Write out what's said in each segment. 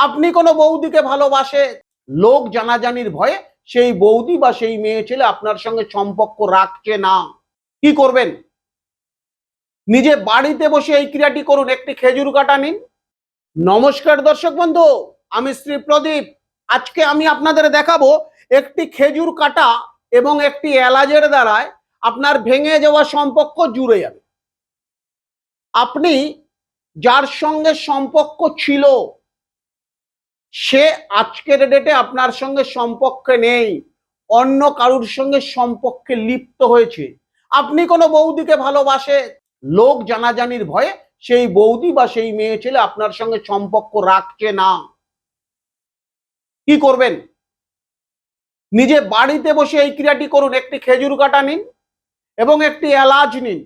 আপনি কোনো বৌদিকে ভালোবাসে? লোক জানাজানির ভয়ে সেই বৌদি বা সেই মেয়ে ছেলে আপনার সঙ্গে সম্পর্ক রাখছে না। কি করবেন? নিজে বাড়িতে বসে এই ক্রিয়াটি করুন, একটি খেজুর কাটা নিন। নমস্কার দর্শক বন্ধু, আমি শ্রী প্রদীপ। আজকে আমি আপনাদের দেখাবো একটি খেজুর কাটা এবং একটি এলাচের দ্বারায় আপনার ভেঙে যাওয়া সম্পর্ক জুড়ে যাবে। আপনি যার সঙ্গে সম্পর্ক ছিল সে আজকের ডেটে আপনার সঙ্গে সম্পর্কে নেই। অন্য কারুর সঙ্গে সম্পর্কে লিপ্ত হয়েছে। আপনি কোনো বৌদিকে ভালোবাসে? লোক জানাজানির ভয়ে সেই বৌদি বা সেই মেয়ে ছেলে আপনার সঙ্গে সম্পর্ক রাখছে না। কি করবেন? নিজে বাড়িতে বসে এই ক্রিয়াটি করুন। একটি খেজুর কাটা নিন এবং একটি এলাচ নিন।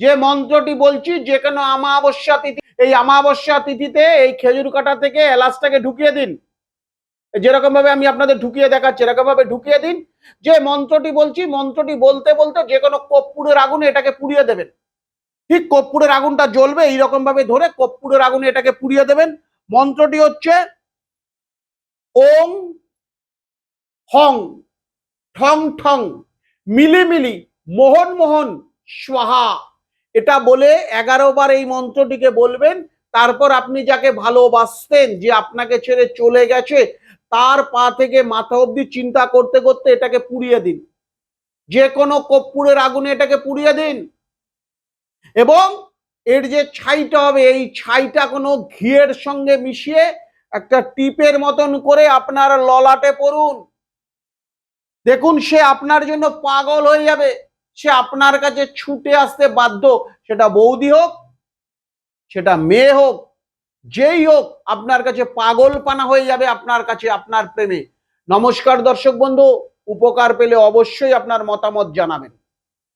যে মন্ত্রটি বলছি, যে কোনো আমাবস্যা এই আমাবস্যা তিথিতে এই খেজুর কাটা থেকে এলাচটাকে ঢুকিয়ে দিন। যেরকম ভাবে আমি আপনাদের ঢুকিয়ে দেখাচ্ছি এরকম ভাবে ঢুকিয়ে দিন। যে মন্ত্রটি বলছি, মন্ত্রটি বলতে বলতে যে কোনো কর্পূরের আগুনে এটাকে পুড়িয়ে দেবেন। ঠিক কর্পূরের আগুনটা জ্বলবে এইরকম ভাবে ধরে কর্পূরের আগুনে এটাকে পুড়িয়ে দেবেন। মন্ত্রটি হচ্ছে, ওম হং, ঠং ঠং, মিলিমিলি, মোহন মোহন, স্বাহা। এটা বলে এগারো বার এই মন্ত্রটিকে বলবেন, তারপর আপনি যাকে ভালোবাসতেন, যে আপনাকে ছেড়ে চলে গেছে, তার পা থেকে মাথা অবধি চিন্তা করতে করতে এটাকে পুড়িয়ে দিন। যে কোনো কর্পূরের আগুনে এটাকে পুড়িয়ে দিন। এবং এর যে ছাইটা হবে, এই ছাইটা কোনো ঘিয়ের সঙ্গে মিশিয়ে একটা টিপের মতন করে আপনার ললাটে পড়ুন। দেখুন, সে আপনার জন্য পাগল হয়ে যাবে। সে আপনার কাছে ছুটে আসতে বাধ্য, সেটা বৌদি হোক, সেটা মেয়ে হোক, যেই হোক, আপনার কাছে পাগল পানা হয়ে যাবে আপনার কাছে, আপনার প্রেমে। নমস্কার দর্শক বন্ধু, উপকার পেলে অবশ্যই আপনার মতামত জানাবেন।